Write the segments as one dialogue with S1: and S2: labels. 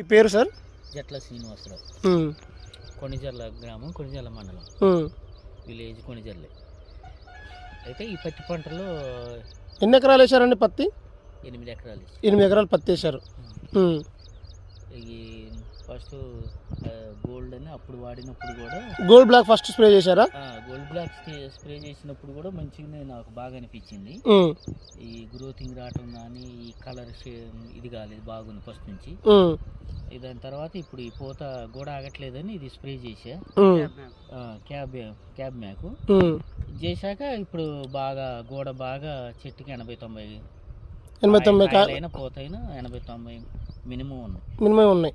S1: మీ పేరు సార్?
S2: జట్ల శ్రీనివాసరావు. కొణిజర్ల గ్రామం కొణిజర్ల మండలం. విలేజ్ కొణిజర్లే అయితే ఈ పత్తి పంటలో
S1: ఎన్ని ఎకరాలు వేశారండి పత్తి?
S2: ఎనిమిది ఎకరాలు.
S1: ఎనిమిది ఎకరాలు పత్తి వేశారు.
S2: ఈ ఫస్ట్ గోల్డ్ అని అప్పుడు వాడినప్పుడు కూడా
S1: గోల్డ్ బ్లాక్ ఫస్ట్ స్ప్రే చేశారా?
S2: గోల్డ్ బ్లాక్ స్ప్రే చేసినప్పుడు కూడా మంచిగానే నాకు బాగా అనిపించింది. ఈ గ్రోతింగ్ రావటం కానీ ఈ కలర్ ఇది కాలేదు బాగుంది ఫస్ట్ నుంచి. దాని తర్వాత ఇప్పుడు ఈ పూత కూడా ఆగట్లేదని ఇది స్ప్రే చేసా క్యాబ్ క్యాబ్ మ్యాకు. చేశాక ఇప్పుడు బాగా గోడ బాగా చెట్టుకి ఎనభై తొంభై
S1: ఎనభై తొంభై
S2: అయినా పోతైనా ఎనభై తొంభై మినిమం ఉన్నాయి.
S1: మినిమం ఉన్నాయి.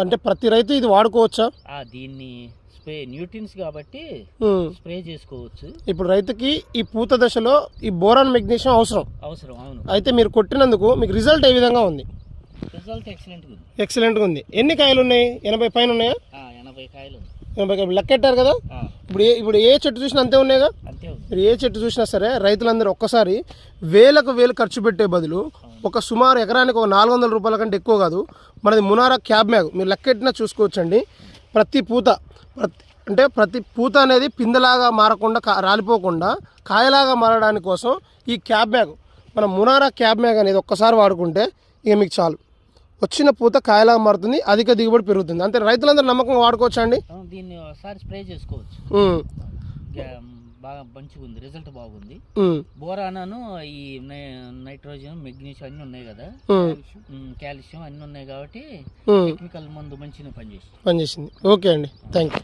S1: అంటే ప్రతి రైతు ఇది వాడుకోవచ్చా?
S2: ఆ, దీన్ని స్ప్రే న్యూట్రిన్స్ కాబట్టి. స్ప్రే చేసుకోవచ్చు.
S1: ఇప్పుడు రైతుకి ఈ పూత దశలో ఈ బోరాన్ మెగ్నీషియం అవసరం.
S2: అవసరం అవును.
S1: అయితే మీరు కొట్టినందుకు మీకు రిజల్ట్ ఏ విధంగా ఉంది?
S2: రిజల్ట్ ఎక్సలెంట్ ఉంది
S1: ఎక్సలెంట్గా ఉంది ఎన్ని కాయలు ఉన్నాయి ఎనభై పైన ఉన్నాయా
S2: ఎనభై కాయలు
S1: ఎనభై కాయలు. లెక్కెట్టారు కదా? ఇప్పుడు ఏ ఇప్పుడు ఏ చెట్టు చూసినా అంతే ఉన్నాయిగా?
S2: ఉంది.
S1: మీరు ఏ చెట్టు చూసినా సరే రైతులందరూ ఒక్కసారి వేలకు వేలు ఖర్చు పెట్టే బదులు ఒక సుమారు ఎకరానికి ఒక నాలుగు వందల రూపాయల కంటే ఎక్కువ కాదు. మనది మునారా క్యాబ్ మ్యాగ్. మీరు లెక్కెట్టినా చూసుకోవచ్చండి. ప్రతి పూత ప్రతి అంటే ప్రతి పూత అనేది పిందలాగా మారకుండా రాలిపోకుండా కాయలాగా మారడానికి కోసం ఈ క్యాబ్ మ్యాగ్ మన మునారా క్యాబ్ మ్యాగ్ అనేది ఒక్కసారి వాడుకుంటే ఇక మీకు చాలు. వచ్చిన పూత కాయలాగా మారుతుంది అధిక దిగుబడి పెరుగుతుంది. అంతే రైతులందరూ నమ్మకంగా వాడుకోవచ్చా అండి
S2: దీన్ని ఒకసారి స్ప్రే చేసుకోవచ్చు. బాగా మంచిగా ఉంది రిజల్ట్ బాగుంది. బోరానాను ఈ నైట్రోజన్ మెగ్నీషియం అన్నీ ఉన్నాయి కదా? కాల్షియం అన్నీ ఉన్నాయి కాబట్టి. టెక్నికల్ మందు మంచిగా పనిచేసి
S1: పనిచేసింది. ఓకే అండి. Thank you